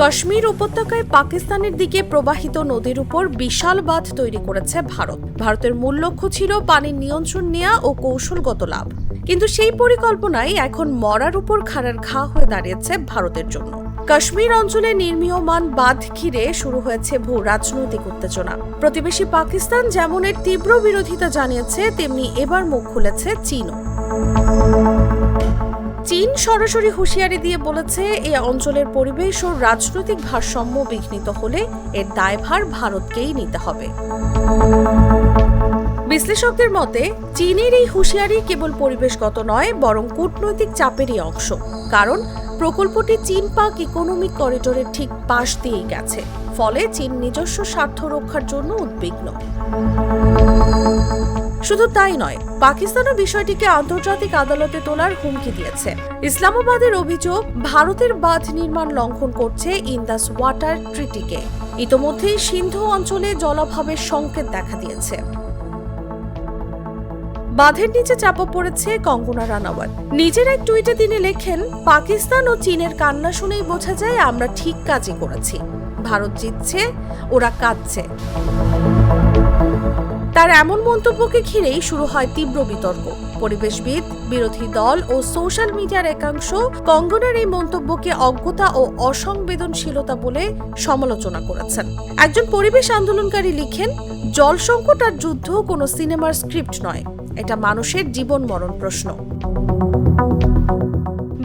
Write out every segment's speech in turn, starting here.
কাশ্মীর উপত্যকায় পাকিস্তানের দিকে প্রবাহিত নদীর উপর বিশাল বাঁধ তৈরি করেছে ভারত। ভারতের মূল লক্ষ্য ছিল পানির নিয়ন্ত্রণ নেওয়া ও কৌশলগত লাভ। কিন্তু সেই পরিকল্পনাই এখন মরার উপর খাড়ার ঘা হয়ে দাঁড়িয়েছে ভারতের জন্য। কাশ্মীর অঞ্চলে নির্মীয়মান বাঁধ ঘিরে শুরু হয়েছে ভূ রাজনৈতিক উত্তেজনা। প্রতিবেশী পাকিস্তান যেমন এর তীব্র বিরোধিতা জানিয়েছে, তেমনি এবার মুখ খুলেছে চীনও। চীন সরাসরি হুঁশিয়ারি দিয়ে বলেছে এই অঞ্চলের পরিবেশ ও রাজনৈতিক ভারসাম্য বিঘ্নিত হলে এর দায়ভার ভারতকেই নিতে হবে। বিশ্লেষকদের মতে, চীনের এই হুঁশিয়ারি কেবল পরিবেশগত নয়, বরং কূটনৈতিক চাপেরই অংশ। কারণ, প্রকল্পটি চীন পাক ইকোনমিক করিডোরের ঠিক পাশ দিয়েই গেছে। ফলে চীন নিজস্ব স্বার্থ রক্ষার জন্য উদ্বিগ্ন। শুধু তাই নয়, পাকিস্তানও বিষয়টিকে আন্তর্জাতিক আদালতে তোলার হুমকি দিয়েছে। ইসলামাবাদের অভিযোগ, ভারতের বাঁধ নির্মাণ লঙ্ঘন করছে ইন্দাস ওয়াটার ট্রিটিকে। ইতোমধ্যেই সিন্ধু অঞ্চলে জলাভাবের সংকেত দেখা দিয়েছে। বাঁধের নিচে চাপা পড়েছে কঙ্গনা রানাওয়াত। নিজের এক টুইটে তিনি লেখেন, পাকিস্তান ও চীনের কান্না শুনেই বোঝা যায় আমরা ঠিক কাজই করেছি। ভারত জিতছে, ওরা কাঁদছে। এমন মন্তব্যকে ঘিরেই শুরু হয় তীব্র বিতর্ক। পরিবেশবিদ, বিরোধী দল ও সোশ্যাল মিডিয়ার একাংশ কঙ্গনার এই মন্তব্যকে অজ্ঞতা ও অসংবেদনশীলতা বলে সমালোচনা করেছেন। একজন পরিবেশ আন্দোলনকারী লিখেন, জল সংকট আর যুদ্ধ কোনো সিনেমার স্ক্রিপ্ট নয়। এটা মানুষের জীবন মরণ প্রশ্ন।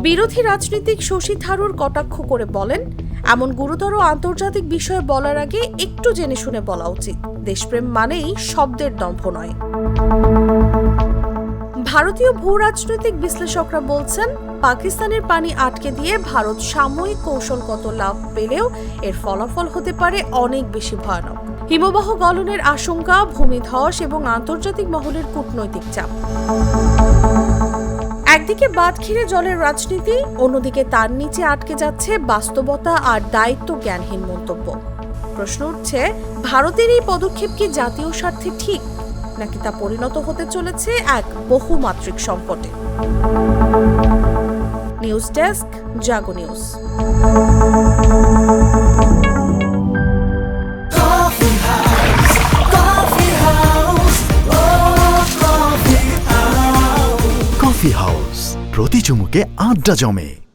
বিরোধী রাজনীতিক শশী থারুর কটাক্ষ করে বলেন এমন গুরুতর আন্তর্জাতিক বিষয়ে বলার আগে একটু জেনে শুনে বলা উচিত। দেশপ্রেম মানেই শব্দের দম্ভ নয়। ভারতীয় ভূ রাজনৈতিক বিশ্লেষকরা বলছেন, পাকিস্তানের পানি আটকে দিয়ে ভারত সাময়িক কৌশলগত লাভ পেলেও এর ফলাফল হতে পারে অনেক বেশি ভয়ানক। হিমবাহ গলনের আশঙ্কা, ভূমিধস এবং আন্তর্জাতিক মহলের কূটনৈতিক চাপ। একদিকে বাদ ঘিরে জলের রাজনীতি, অন্যদিকে তার নিচে আটকে যাচ্ছে বাস্তবতা আর দায়িত্ব জ্ঞানহীন মন্তব্য। প্রশ্ন উঠছে, ভারতের এই পদক্ষেপ কি জাতীয় স্বার্থে ঠিক, নাকি তা পরিণত হতে চলেছে এক বহুমাত্রিক সংকটে? News desk, Jago news. প্রতি চুমুকে আড্ডা জমে।